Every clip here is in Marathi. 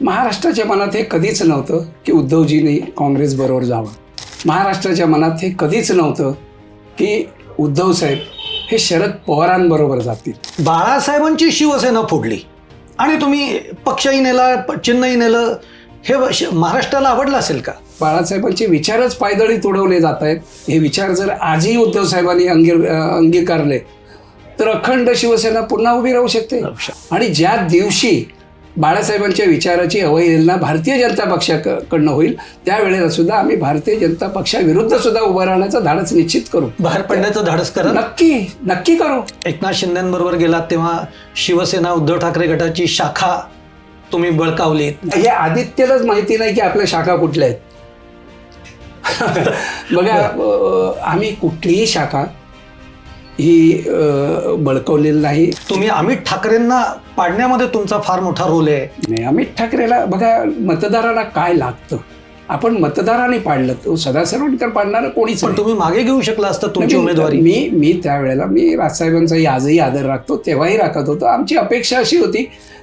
महाराष्ट्राच्या मनात हे कधीच नव्हतं की उद्धवजींनी काँग्रेस बरोबर जावं. महाराष्ट्राच्या मनात हे कधीच नव्हतं की उद्धव साहेब हे शरद पवारांबरोबर जातील. बाळासाहेबांची शिवसेना फोडली. आणि तुम्ही पक्षही नेला चिन्हही नेलं हे महाराष्ट्राला आवडलं असेल का? बाळासाहेबांचे विचारच पायदळी तुडवले जात आहेत. हे विचार जर आजही उद्धव साहेबांनी अंगी अंगीकारले तर अखंड शिवसेना पुन्हा उभी राहू शकते. आणि ज्या दिवशी बाळासाहेबांच्या विचाराची अवहेलना भारतीय जनता पक्षाकडनं होईल. त्यावेळेला सुद्धा आम्ही भारतीय जनता पक्षाविरुद्ध सुद्धा उभं राहण्याचं धाडस निश्चित करू. बाहेर पडण्याचं धाडस करा. नक्की नक्की करू. एकनाथ शिंदेबरोबर गेलात तेव्हा शिवसेना उद्धव ठाकरे गटाची शाखा तुम्ही बळकावलीत. हे आदित्यलाच माहिती नाही की आपल्या शाखा कुठल्या आहेत. बघा आम्ही कुठलीही शाखा ही बळकवलेली नाही. तुम्ही अमित ठाकरेंना पाडण्यामध्ये तुमचा फार मोठा रोल आहे. नाही अमित ठाकरेला बघा मतदाराला काय लागतं? आपण मतदाराने पाडलं तो सदा सरवणकर पाडणारं कोणीच पण. तुम्ही मागे घेऊ शकला असता तुमची उमेदवारी. मी मी त्यावेळेला मी राजसाहेबांचाही आजही आदर राखतो तेव्हाही राखत होतो. आमची अपेक्षा अशी होती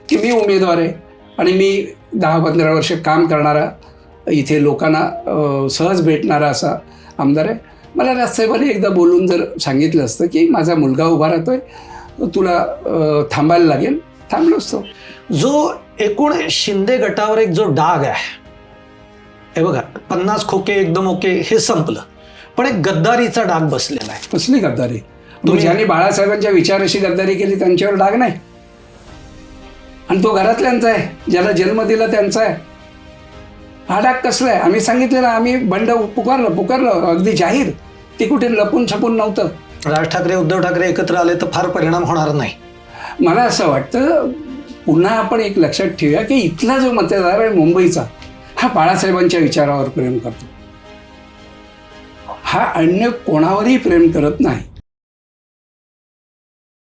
की मी उमेदवार आहे आणि मी दहा पंधरा वर्ष काम करणारा इथे लोकांना सहज भेटणारा असा आमदार आहे. मला राजसाहेबांनी एकदा बोलून जर सांगितलं असतं की माझा मुलगा उभा राहतोय तुला थांबायला लागेल. थांबलो असतो. जो एकूण शिंदे गटावर एक जो डाग आहे हे बघा पन्नास खोके एकदम ओके हे संपलं. पण एक गद्दारीचा डाग बसलेला आहे. कसली गद्दारी? तुम्ही ज्यांनी बाळासाहेबांच्या विचाराशी गद्दारी केली त्यांच्यावर डाग नाही. आणि तो घरातल्यांचा आहे ज्याला जन्म दिला त्यांचा आहे. हा डाग कसला आहे आम्ही सांगितलेलं आम्ही बंड पुकारलं पुकारलं अगदी जाहीर. ती कुठे लपून छपून नव्हतं. राज ठाकरे उद्धव ठाकरे एकत्र आले तर फार परिणाम होणार नाही. मला असं वाटतं पुन्हा आपण एक लक्षात ठेवूया की इथला जो मतदार आहे मुंबईचा हा बाळासाहेबांच्या विचारावर प्रेम करतो. हा अन्य कोणावरही प्रेम करत नाही.